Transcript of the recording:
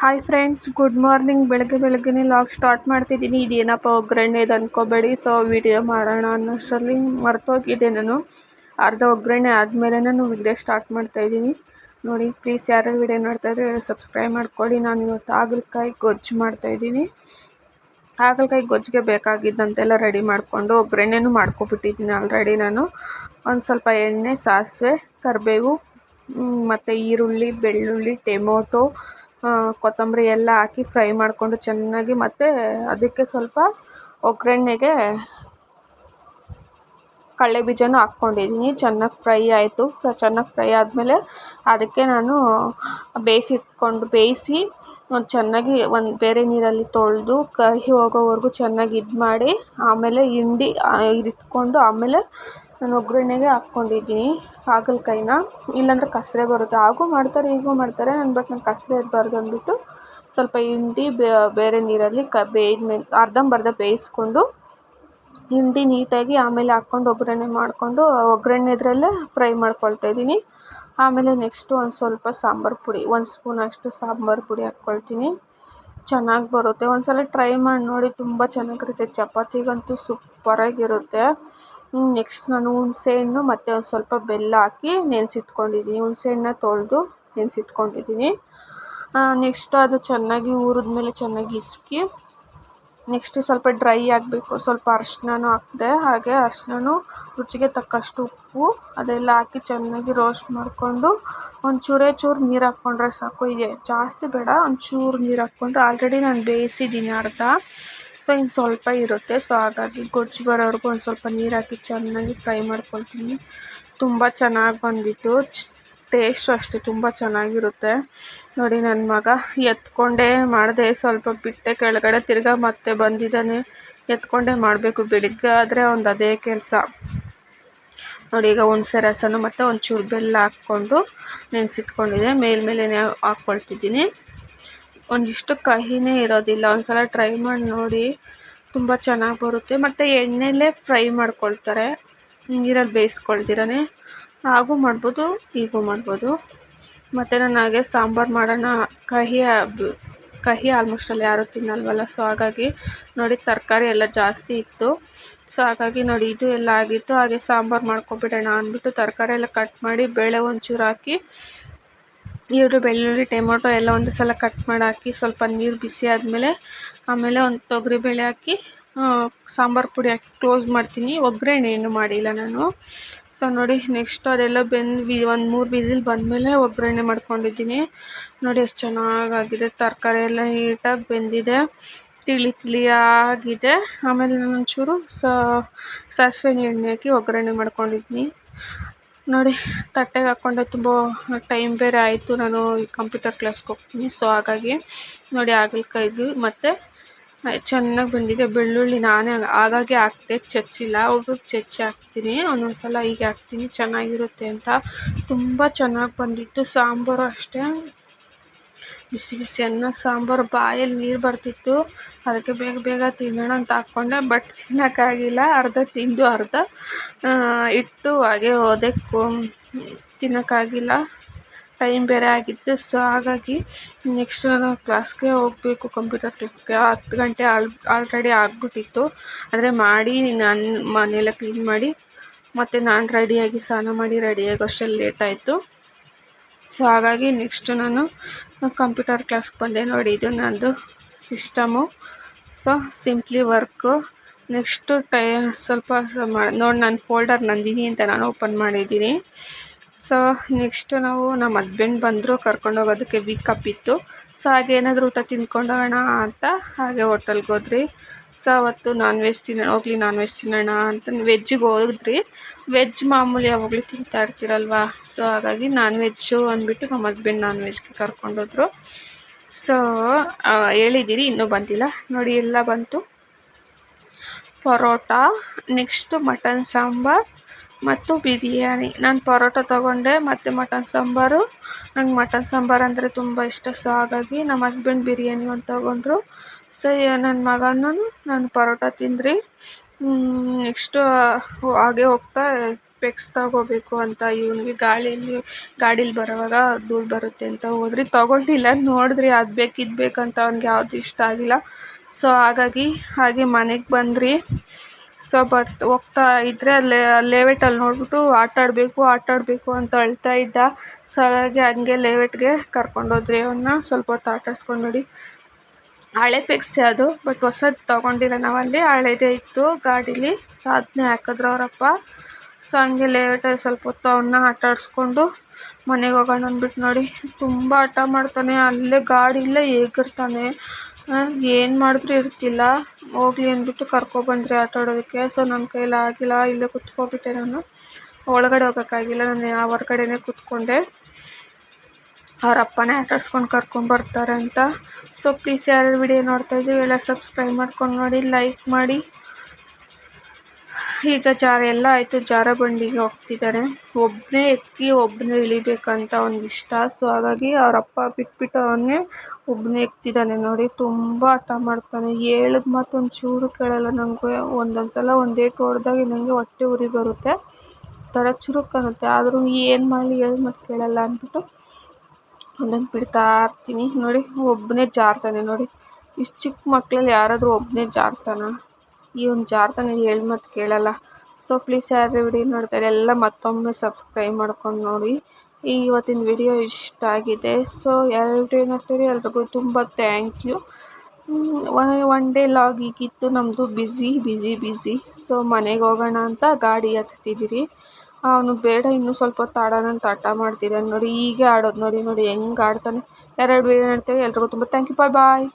Hi friends good morning ಬೆಳಗ್ಗೆ ಬೆಳಗ್ಗೆನೇ log start ಮಾಡ್ತಿದ್ದೀನಿ. ಇದೇನಪ್ಪ ಒಗ್ಗರಣೆ ಇದು ಅಂದ್ಕೋಬೇಡಿ ಸೊ ವಿಡಿಯೋ ಮಾಡೋಣ ಅನ್ನೋಷ್ಟರಲ್ಲಿ ಮರ್ತೋಗಿದ್ದೆ ನಾನು. ಅರ್ಧ ಒಗ್ಗರಣೆ ಆದಮೇಲೆ ನಾನು ವಿಡಿಯೋ ಸ್ಟಾರ್ಟ್ ಮಾಡ್ತಾಯಿದ್ದೀನಿ ನೋಡಿ ಪ್ಲೀಸ್ ಯಾರು ವಿಡಿಯೋ ನೋಡ್ತಾಯಿದ್ರೆ ಸಬ್ಸ್ಕ್ರೈಬ್ ಮಾಡ್ಕೊಳ್ಳಿ. ನಾನು ಇವತ್ತು ಹಾಗಲಕಾಯಿ ಗೊಜ್ಜು ಮಾಡ್ತಾಯಿದ್ದೀನಿ ಹಾಗಲಕಾಯಿ ಗೊಜ್ಜಿಗೆ ಬೇಕಾಗಿದ್ದಂತೆಲ್ಲ ರೆಡಿ ಮಾಡಿಕೊಂಡು ಒಗ್ಗರಣೆನೂ ಮಾಡ್ಕೊಬಿಟ್ಟಿದ್ದೀನಿ ಆಲ್ರೆಡಿ ನಾನು. ಒಂದು ಸ್ವಲ್ಪ ಎಣ್ಣೆ, ಸಾಸಿವೆ, ಕರಿಬೇವು ಮತ್ತು ಈರುಳ್ಳಿ, ಬೆಳ್ಳುಳ್ಳಿ, ಟೊಮೊಟೊ ಕೊತ್ತಂಬರಿ ಎಲ್ಲ ಹಾಕಿ ಫ್ರೈ ಮಾಡಿಕೊಂಡು ಚೆನ್ನಾಗಿ ಮತ್ತು ಅದಕ್ಕೆ ಸ್ವಲ್ಪ ಒಗ್ಗರಣೆಗೆ ಕಡಲೆ ಬೀಜನೂ ಹಾಕ್ಕೊಂಡಿದ್ದೀನಿ. ಚೆನ್ನಾಗಿ ಫ್ರೈ ಆಯಿತು. ಚೆನ್ನಾಗಿ ಫ್ರೈ ಆದಮೇಲೆ ಅದಕ್ಕೆ ನಾನು ಬೇಯಿಸಿಟ್ಕೊಂಡು ಬೇಯಿಸಿ ಒಂದು ಚೆನ್ನಾಗಿ ಒಂದು ಬೇರೆ ನೀರಲ್ಲಿ ತೊಳೆದು ಕಹಿ ಹೋಗೋವರೆಗೂ ಚೆನ್ನಾಗಿ ಇದು ಮಾಡಿ, ಆಮೇಲೆ ಹಿಂಡಿ ಇಟ್ಕೊಂಡು ಆಮೇಲೆ ನಾನು ಒಗ್ಗರಣೆಗೆ ಹಾಕ್ಕೊಂಡಿದ್ದೀನಿ ಹಾಗಲಕಾಯಿನ ಇಲ್ಲಾಂದರೆ ಕಸರೆ ಬರುತ್ತೆ. ಹಾಗೂ ಮಾಡ್ತಾರೆ ಹೀಗೂ ಮಾಡ್ತಾರೆ. ನಾನು ಬಟ್ ನಾನು ಕಸರೆ ಇರಬಾರ್ದು ಅಂದ್ಬಿಟ್ಟು ಸ್ವಲ್ಪ ಹಿಂಡಿ ಬೇರೆ ನೀರಲ್ಲಿ ಕ ಬೇಯ್ದ್ಮೇಲೆ ಅರ್ಧಂಬರ್ಧ ಬೇಯಿಸ್ಕೊಂಡು ಹಿಂಡಿ ನೀಟಾಗಿ ಆಮೇಲೆ ಹಾಕ್ಕೊಂಡು ಒಗ್ಗರಣೆ ಮಾಡಿಕೊಂಡು ಒಗ್ಗರಣೆ ಇದರಲ್ಲೇ ಫ್ರೈ ಮಾಡ್ಕೊಳ್ತಾ ಇದ್ದೀನಿ. ಆಮೇಲೆ ನೆಕ್ಸ್ಟು ಒಂದು ಸ್ವಲ್ಪ ಸಾಂಬಾರು ಪುಡಿ, ಒಂದು ಸ್ಪೂನ್ ಅಷ್ಟು ಸಾಂಬಾರು ಪುಡಿ ಹಾಕ್ಕೊಳ್ತೀನಿ. ಚೆನ್ನಾಗಿ ಬರುತ್ತೆ. ಒಂದು ಸಲ ಟ್ರೈ ಮಾಡಿ ನೋಡಿ ತುಂಬ ಚೆನ್ನಾಗಿರುತ್ತೆ. ಚಪಾತಿಗಂತೂ ಸೂಪರಾಗಿರುತ್ತೆ ನೆಕ್ಸ್ಟ್ ನಾನು ಹುಣಸೆಹಣ್ಣು ಮತ್ತು ಒಂದು ಸ್ವಲ್ಪ ಬೆಲ್ಲ ಹಾಕಿ ನೆನೆಸಿಟ್ಕೊಂಡಿದ್ದೀನಿ. ಹುಣಸೆಹಣ್ಣ ತೊಳೆದು ನೆನೆಸಿಟ್ಕೊಂಡಿದ್ದೀನಿ. ನೆಕ್ಸ್ಟ್ ಅದು ಚೆನ್ನಾಗಿ ಹುರಿದ್ಮೇಲೆ ಚೆನ್ನಾಗಿ ಹಿಸ್ಕಿ ನೆಕ್ಸ್ಟ್ ಸ್ವಲ್ಪ ಡ್ರೈ ಆಗಬೇಕು. ಸ್ವಲ್ಪ ಅರ್ಶಿಣನೂ ಹಾಕಿದೆ. ಹಾಗೆ ಅರ್ಶಿಣನೂ ರುಚಿಗೆ ತಕ್ಕಷ್ಟು ಉಪ್ಪು, ಅದೆಲ್ಲ ಹಾಕಿ ಚೆನ್ನಾಗಿ ರೋಸ್ಟ್ ಮಾಡಿಕೊಂಡು ಒಂದು ಚೂರೇ ನೀರು ಹಾಕ್ಕೊಂಡ್ರೆ ಸಾಕು. ಇದೆ ಜಾಸ್ತಿ ಬೇಡ ಒಂದು ಚೂರು ನೀರು ಹಾಕ್ಕೊಂಡ್ರೆ ಆಲ್ರೆಡಿ ನಾನು ಬೇಯಿಸಿದ್ದೀನಿ ಅರ್ಧ. ಸೊ ಇನ್ನು ಸ್ವಲ್ಪ ಇರುತ್ತೆ. ಸೊ ಹಾಗಾಗಿ ಗೊಜ್ಜು ಬರೋವರೆಗೂ ಒಂದು ಸ್ವಲ್ಪ ನೀರು ಹಾಕಿ ಚೆನ್ನಾಗಿ ಫ್ರೈ ಮಾಡ್ಕೊಳ್ತೀನಿ. ತುಂಬ ಚೆನ್ನಾಗಿ ಬಂದಿತ್ತು. ಟೇಸ್ಟು ಅಷ್ಟೇ ತುಂಬ ಚೆನ್ನಾಗಿರುತ್ತೆ. ನೋಡಿ ನನ್ನ ಮಗ ಎತ್ಕೊಂಡೇ ಮಾಡಿದೆ, ಸ್ವಲ್ಪ ಬಿಟ್ಟೆ ಕೆಳಗಡೆ ತಿರ್ಗಾ ಮತ್ತೆ ಬಂದಿದ್ದಾನೆ. ಎತ್ಕೊಂಡೇ ಮಾಡಬೇಕು ಬೆಳಿಗ್ಗೆ ಆದರೆ ಒಂದು ಅದೇ ಕೆಲಸ. ನೋಡಿ ಈಗ ಹುಣಸೆ ರಸನೂ ಮತ್ತು ಒಂಚೂರು ಬೆಲ್ಲ ಹಾಕ್ಕೊಂಡು ನೆನೆಸಿಟ್ಕೊಂಡಿದ್ದೆ ಮೇಲ್ಮೇಲೆ ಹಾಕ್ಕೊಳ್ತಿದ್ದೀನಿ ಒಂದಿಷ್ಟು ಕಹಿನೇ ಇರೋದಿಲ್ಲ. ಒಂದು ಸಲ ಟ್ರೈ ಮಾಡಿ ನೋಡಿ. ತುಂಬ ಚೆನ್ನಾಗಿ ಬರುತ್ತೆ. ಮತ್ತು ಎಣ್ಣೆಲೇ ಫ್ರೈ ಮಾಡ್ಕೊಳ್ತಾರೆ. ನೀರಲ್ಲಿ ಬೇಯಿಸ್ಕೊಳ್ದಿರನೇ ಹಾಗೂ ಮಾಡ್ಬೋದು, ಹೀಗೂ ಮಾಡ್ಬೋದು. ಮತ್ತು ನಾನು ಹಾಗೆ ಸಾಂಬಾರು ಮಾಡೋಣ. ಕಹಿ ಕಹಿ ಆಲ್ಮೋಸ್ಟ್ ಅಲ್ಲಿ ಯಾರೂ ತಿನ್ನಲ್ವಲ್ಲ ಸೊ ಹಾಗಾಗಿ ನೋಡಿ ತರಕಾರಿ ಎಲ್ಲ ಜಾಸ್ತಿ ಇತ್ತು. ಸೊ ಹಾಗಾಗಿ ನೋಡಿ ಇದು ಎಲ್ಲ ಆಗಿತ್ತು. ಹಾಗೆ ಸಾಂಬಾರು ಮಾಡ್ಕೊಬಿಡೋಣ ಅಂದ್ಬಿಟ್ಟು ತರಕಾರಿ ಎಲ್ಲ ಕಟ್ ಮಾಡಿ ಬೇಳೆ ಒಂಚೂರು ಹಾಕಿ, ಈರುಳ್ಳಿ, ಬೆಳ್ಳುಳ್ಳಿ, ಟೊಮೊಟೊ ಎಲ್ಲ ಒಂದು ಸಲ ಕಟ್ ಮಾಡಿ ಹಾಕಿ ಸ್ವಲ್ಪ ನೀರು ಬಿಸಿ ಆದಮೇಲೆ ಆಮೇಲೆ ಒಂದು ತೊಗರಿಬೇಳೆ ಹಾಕಿ ಸಾಂಬಾರು ಪುಡಿ ಹಾಕಿ ಕ್ಲೋಸ್ ಮಾಡ್ತೀನಿ. ಒಗ್ಗರಣೆ ಏನು ಮಾಡಿಲ್ಲ ನಾನು. ಸೊ ನೋಡಿ ನೆಕ್ಸ್ಟ್ ಅದೆಲ್ಲ ಬೆಂದು ವಿ, ಒಂದು ಮೂರು ವಿಸಿಲ್ ಬಂದಮೇಲೆ ಒಗ್ಗರಣೆ ಮಾಡ್ಕೊಂಡಿದ್ದೀನಿ. ನೋಡಿ, ಎಷ್ಟು ಚೆನ್ನಾಗಾಗಿದೆ. ತರಕಾರಿ ಎಲ್ಲ ನೀಟಾಗಿ ಬೆಂದಿದೆ. ತಿಳಿ ತಿಳಿಯಾಗಿದೆ. ಆಮೇಲೆ ನಾನು ಒಂಚೂರು ಸಾಸಿವೆ ಎಣ್ಣೆ ಹಾಕಿ ಒಗ್ಗರಣೆ ಮಾಡ್ಕೊಂಡಿದ್ದೀನಿ. ನೋಡಿ, ತಟ್ಟೆಗೆ ಹಾಕ್ಕೊಂಡೆ ತುಂಬ ಟೈಮ್ ಬೇರೆ ಆಯಿತು. ನಾನು ಕಂಪ್ಯೂಟರ್ ಕ್ಲಾಸ್ಗೆ ಹೋಗ್ತೀನಿ. ಸೊ ಹಾಗಾಗಿ ನೋಡಿ ಹಾಗಲಕಾಯಿಗೆ ಮತ್ತು ಚೆನ್ನಾಗಿ ಬಂದಿದೆ. ಬೆಳ್ಳುಳ್ಳಿ ನಾನೇ ಆಗಾಗ್ಗೆ ಹಾಕ್ದೆ, ಚಚ್ಚಿಲ್ಲ. ಒಬ್ಬೊಬ್ರು ಚಚ್ಚಿ ಹಾಕ್ತೀನಿ. ಒಂದೊಂದು ಸಲ ಹೀಗೆ ಹಾಕ್ತೀನಿ. ಚೆನ್ನಾಗಿರುತ್ತೆ ಅಂತ. ತುಂಬ ಚೆನ್ನಾಗಿ ಬಂದಿತ್ತು. ಸಾಂಬಾರು ಅಷ್ಟೇ. ಬಿಸಿ ಬಿಸಿ ಅನ್ನ, ಸಾಂಬಾರು. ಬಾಯಲ್ಲಿ ನೀರು ಬರ್ತಿತ್ತು. ಅದಕ್ಕೆ ಬೇಗ ಬೇಗ ತಿನ್ನೋಣ ಅಂತ ಹಾಕ್ಕೊಂಡೆ. ಬಟ್ ತಿನ್ನೋಕ್ಕಾಗಿಲ್ಲ. ಅರ್ಧ ತಿಂದು ಅರ್ಧ ಇಟ್ಟು ಹಾಗೆ ಹೋದೆ. ತಿನ್ನೋಕ್ಕಾಗಿಲ್ಲ. ಟೈಮ್ ಬೇರೆ ಆಗಿತ್ತು ಸೊ ಹಾಗಾಗಿ ನೆಕ್ಸ್ಟ್ ನಾನು ಕ್ಲಾಸ್ಗೆ ಹೋಗಬೇಕು ಕಂಪ್ಯೂಟರ್ ಕ್ಲಾಸ್ಗೆ ಹತ್ತು ಗಂಟೆ ಆಲ್ ಆಲ್ರೆಡಿ ಆಗಿಬಿಟ್ಟಿತ್ತು. ಆದರೆ ಮಾಡಿ ನನ್ನ ಮನೆಯೆಲ್ಲ ಕ್ಲೀನ್ ಮಾಡಿ, ಮತ್ತು ನಾನು ರೆಡಿಯಾಗಿ ಸ್ನಾನ ಮಾಡಿ ರೆಡಿಯಾಗಿ ಅಷ್ಟೇ ಲೇಟ್ ಆಯಿತು. ಸೊ ಹಾಗಾಗಿ ನೆಕ್ಸ್ಟ್ ನಾನು ಕಂಪ್ಯೂಟರ್ ಕ್ಲಾಸ್ಗೆ ಬಂದೆ ನೋಡಿ. ಇದು ನಂದು system so simply work next tie ಸ್ವಲ್ಪ ನೋಡಿ ನನ್ನ ಫೋಲ್ಡರ್ ನಂದಿನಿ ಅಂತ ನಾನು ಓಪನ್ ಮಾಡಿದ್ದೀನಿ. ಸೊ ನೆಕ್ಸ್ಟ್ ನಾವು ನಮ್ಮ ಹಸ್ಬೆಂಡ್ ಬಂದರು, ಕರ್ಕೊಂಡು ಹೋಗೋದಕ್ಕೆ ವೀಕಪ್ ಇತ್ತು. ಸೊ ಹಾಗೆ ಏನಾದರೂ ಊಟ ತಿಂದ್ಕೊಂಡು ಅಂತ ಹಾಗೆ ಹೋಟೆಲ್ಗೆ ಹೋದ್ರಿ. ಸೊ ಅವತ್ತು ನಾನ್ ವೆಜ್ ತಿನ್ನೋಣ ಹೋಗ್ಲಿ ನಾನ್ ವೆಜ್ ತಿನ್ನೋಣ ಅಂತ ವೆಜ್ಗೆ ಹೋದ್ರಿ. ವೆಜ್ ಮಾಮೂಲಿ ಯಾವಾಗಲೂ ತಿಂತಾ ಇರ್ತೀರಲ್ವ? ಸೊ ಹಾಗಾಗಿ ನಾನ್ ವೆಜ್ಜು ಅಂದ್ಬಿಟ್ಟು ನಮ್ಮ ಹಸ್ಬೆಂಡ್ ನಾನ್ ವೆಜ್ಗೆ ಕರ್ಕೊಂಡೋದ್ರು ಸೊ ಹೇಳಿದ್ದೀರಿ ಇನ್ನೂ ಬಂದಿಲ್ಲ. ನೋಡಿ, ಎಲ್ಲ ಬಂತು. Parotta next mutton sambar. ಮತ್ತು ಬಿರಿಯಾನಿ. ನಾನು ಪರೋಟ ತಗೊಂಡೆ, ಮತ್ತು ಮಟನ್ ಸಾಂಬಾರು. ನಂಗೆ ಮಟನ್ ಸಾಂಬಾರು ಅಂದರೆ ತುಂಬ ಇಷ್ಟ ಸೊ ಹಾಗಾಗಿ ನಮ್ಮ ಹಸ್ಬೆಂಡ್ ಬಿರಿಯಾನಿ ಒಂದು ತೊಗೊಂಡ್ರು. ಸೊ ನನ್ನ ಮಗನೂ ನಾನು ಪರೋಟ ತಿಂದ್ರಿ. ನೆಕ್ಸ್ಟು ಹಾಗೆ ಹೋಗ್ತಾ, ಪೆಕ್ಸ್ ತಗೋಬೇಕು ಅಂತ ಇವನಿಗೆ ಗಾಳಿಯಲ್ಲಿ ಗಾಡೀಲಿ ಬರೋವಾಗ ಧೂಳು ಬರುತ್ತೆ ಅಂತ ಹೋದ್ರಿ. ತಗೊಂಡಿಲ್ಲ, ನೋಡಿದ್ರಿ ಅದು ಬೇಕು, ಇದು ಬೇಕಂತ ಅವ್ನಿಗೆ ಯಾವುದು ಇಷ್ಟ ಆಗಿಲ್ಲ. ಸೊ ಹಾಗಾಗಿ ಹಾಗೆ ಮನೆಗೆ ಬಂದ್ರಿ. ಸೊ ಬರ್ತಾ ಹೋಗ್ತಾ ಇದ್ದರೆ ಅಲ್ಲಿ, ಲೇಔಟಲ್ಲಿ ನೋಡಿಬಿಟ್ಟು ಆಟ ಆಡಬೇಕು ಆಟ ಆಡಬೇಕು ಅಂತ ಅಳ್ತಾ ಇದ್ದ. ಸೊ ಹಾಗಾಗಿ ಹಂಗೆ ಲೇಔಟ್ಗೆ ಕರ್ಕೊಂಡೋದ್ರಿ ಅವನ್ನ ಸ್ವಲ್ಪ ಹೊತ್ತು ಆಟ ಆಡ್ಸ್ಕೊಂಡು ನೋಡಿ. ಹಳೆ ಪೆಕ್ಸೆ ಅದು, ಬಟ್ ಹೊಸದು ತೊಗೊಂಡಿಲ್ಲ ನಾವಲ್ಲಿ. ಹಳೇದೇ ಇತ್ತು ಗಾಡೀಲಿ. ಸೊ ಅದನ್ನೇ ಹಾಕಿದ್ರು ಅವರಪ್ಪ. ಸೊ ಹಂಗೆ ಲೇಔಟಲ್ಲಿ ಸ್ವಲ್ಪ ಹೊತ್ತು ಅವನ್ನ ಆಟ ಆಡಿಸ್ಕೊಂಡು ಮನೆಗೆ ಹೋಗೋಣ ಅಂದ್ಬಿಟ್ಟು ನೋಡಿ. ತುಂಬ ಹಠ ಮಾಡ್ತಾನೆ. ಅಲ್ಲೇ ಗಾಡಿಯಲ್ಲೇ ಎಗರ್ತಾನೆ ಏನು ಮಾಡಿದ್ರು ಇರ್ತಿಲ್ಲ. ಹೋಗ್ಲಿ ಅಂದ್ಬಿಟ್ಟು ಕರ್ಕೊಬಂದ್ರಿ ಆಟ ಆಡೋದಕ್ಕೆ ಸೊ ನನ್ನ ಕೈಲಿ ಆಗಿಲ್ಲ. ಇಲ್ಲೇ ಕುತ್ಕೊಬಿಟ್ಟೆ ನಾನು. ಒಳಗಡೆ ಹೋಗೋಕ್ಕಾಗಿಲ್ಲ. ನಾನು ಹೊರ್ಗಡೆನೇ ಕೂತ್ಕೊಂಡೆ. ಅವ್ರ ಅಪ್ಪನೇ ಆಟ ಆಡ್ಸ್ಕೊಂಡು ಕರ್ಕೊಂಬರ್ತಾರೆ ಅಂತ. ಸೊ ಪ್ಲೀಸ್ ಯಾರು ವಿಡಿಯೋ ನೋಡ್ತಾ ಇದ್ದೀವಿ ಎಲ್ಲ ಸಬ್ಸ್ಕ್ರೈಬ್ ಮಾಡ್ಕೊಂಡು ನೋಡಿ ಲೈಕ್ ಮಾಡಿ. ಈಗ ಜಾರ ಎಲ್ಲ ಆಯಿತು, ಜಾರ ಬಂಡಿಗೆ ಹೋಗ್ತಿದ್ದಾರೆ. ಒಬ್ಬನೇ ಎಕ್ಕಿ ಒಬ್ಬನೇ ಇಳಿಬೇಕಂತ ಅವ್ನಿಗೆ ಇಷ್ಟ ಸೊ ಹಾಗಾಗಿ ಅವ್ರ ಅಪ್ಪ ಬಿಟ್ಬಿಟ್ಟು ಅವನೇ ಒಬ್ಬನೇ ಎಕ್ತಿದ್ದಾನೆ ನೋಡಿ. ತುಂಬ ಹಠ ಮಾಡ್ತಾನೆ. ಹೇಳಿದ ಮಾತು ಒಂಚೂರು ಕೇಳಲ್ಲ ನನಗೆ ಒಂದೊಂದು ಸಲ ಒಂದು ಏಟು ಹೊಡೆದಾಗ ನನಗೆ ಹೊಟ್ಟೆ ಉರಿ ಬರುತ್ತೆ. ಥರ ಚುರುಕು ಅನ್ನುತ್ತೆ ಆದರೂ ಏನು ಮಾಡಲಿ ಹೇಳಿದ ಮಾತು ಕೇಳಲ್ಲ ಅಂದ್ಬಿಟ್ಟು ಒಂದೊಂದು ಬಿಡ್ತಾ ಇರ್ತೀನಿ. ನೋಡಿ ಒಬ್ಬನೇ ಜಾರ್ತಾನೆ ನೋಡಿ. ಇಷ್ಟು ಚಿಕ್ಕ ಮಕ್ಕಳಲ್ಲಿ ಯಾರಾದರೂ ಒಬ್ಬನೇ ಜಾರ್ತಾನ? ಇವ್ನು ಜಾರ್ತಾನೆ ಹೇಳಿ ಮತ್ತು ಕೇಳಲ್ಲ. ಸೊ ಪ್ಲೀಸ್ ಯಾರು ವಿಡಿಯೋ ನೋಡ್ತಾರೆ ಎಲ್ಲ ಮತ್ತೊಮ್ಮೆ ಸಬ್ಸ್ಕ್ರೈಬ್ ಮಾಡ್ಕೊಂಡು ನೋಡಿ. ಈ ಇವತ್ತಿನ ವಿಡಿಯೋ ಇಷ್ಟ ಆಗಿದೆ. ಸೊ ಯಾರು ವಿಡಿಯೋ ನೋಡ್ತೀರಿ ಎಲ್ರಿಗೂ ತುಂಬ thank you one day lag ಈಗಿತ್ತು. ನಮ್ಮದು ಬ್ಯುಸಿ ಬ್ಯುಸಿ ಬ್ಯುಸಿ ಸೊ ಮನೆಗೆ ಹೋಗೋಣ ಅಂತ ಗಾಡಿ ಹತ್ತಿದ್ದೀರಿ ಅವನು ಬೇಡ, ಇನ್ನೂ ಸ್ವಲ್ಪ ಹೊತ್ತು ಆಡೋಣ ಅಂತ ಆಟ ಮಾಡ್ತಿದ್ದಾನೆ ನೋಡಿ, ಹೀಗೆ ಆಡೋದು ನೋಡಿ ನೋಡಿ, ಹೆಂಗೆ ಆಡ್ತಾನೆ. ಎರಡು ವಿಡಿಯೋ ನೋಡ್ತೀವಿ ಎಲ್ರಿಗೂ ತುಂಬ ಥ್ಯಾಂಕ್ ಯು ಬಾಯ್ ಬಾಯ್